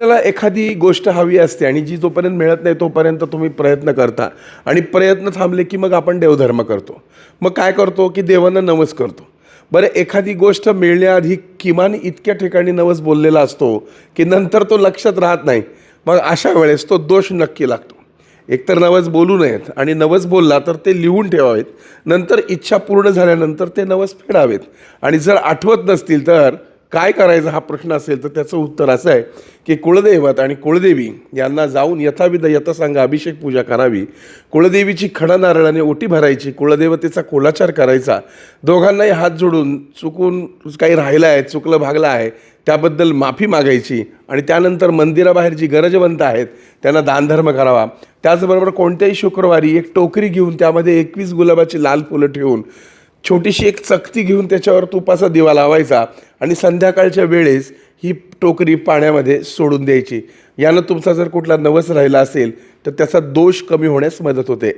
आपल्याला एखादी गोष्ट हवी असते आणि जी जोपर्यंत मिळत नाही तोपर्यंत तुम्ही प्रयत्न करता. आणि प्रयत्न थांबले की मग आपण देवधर्म करतो. मग काय करतो की देवांना नवस करतो. बरं एखादी गोष्ट मिळण्याआधी किमान इतक्या ठिकाणी नवस बोललेला असतो की नंतर तो लक्षात राहत नाही. मग अशा वेळेस तो दोष नक्की लागतो. एकतर नवस बोलू नयेत आणि नवस बोलला तर ते लिहून ठेवावेत. नंतर इच्छा पूर्ण झाल्यानंतर ते नवस फेडावेत. आणि जर आठवत नसतील तर काय करायचं हा प्रश्न असेल तर त्याचं उत्तर असं आहे की कुळदैवत आणि कुळदेवी यांना जाऊन यथाविध यथासांग अभिषेक पूजा करावी. कुळदेवीची खडा नारळाने ओटी भरायची कुळदेवतेचा कोलाचार करायचा. दोघांनाही हात जोडून चुकून काही राहिलं आहे चुकलं भागलं आहे त्याबद्दल माफी मागायची आणि त्यानंतर मंदिराबाहेर जी गरजवंत आहेत त्यांना दानधर्म करावा. त्याचबरोबर कोणत्याही शुक्रवारी एक टोकरी घेऊन त्यामध्ये एकवीस गुलाबाची लाल फुलं ठेवून छोटीशी एक चकती घेऊन त्याच्यावर तुपाचा दिवा लावायचा आणि संध्याकाळच्या वेळेस ही टोकरी पाण्यामध्ये सोडून द्यायची. यानं तुमचा जर कुठला नवस राहिला असेल तर त्याचा दोष कमी होण्यास मदत होते.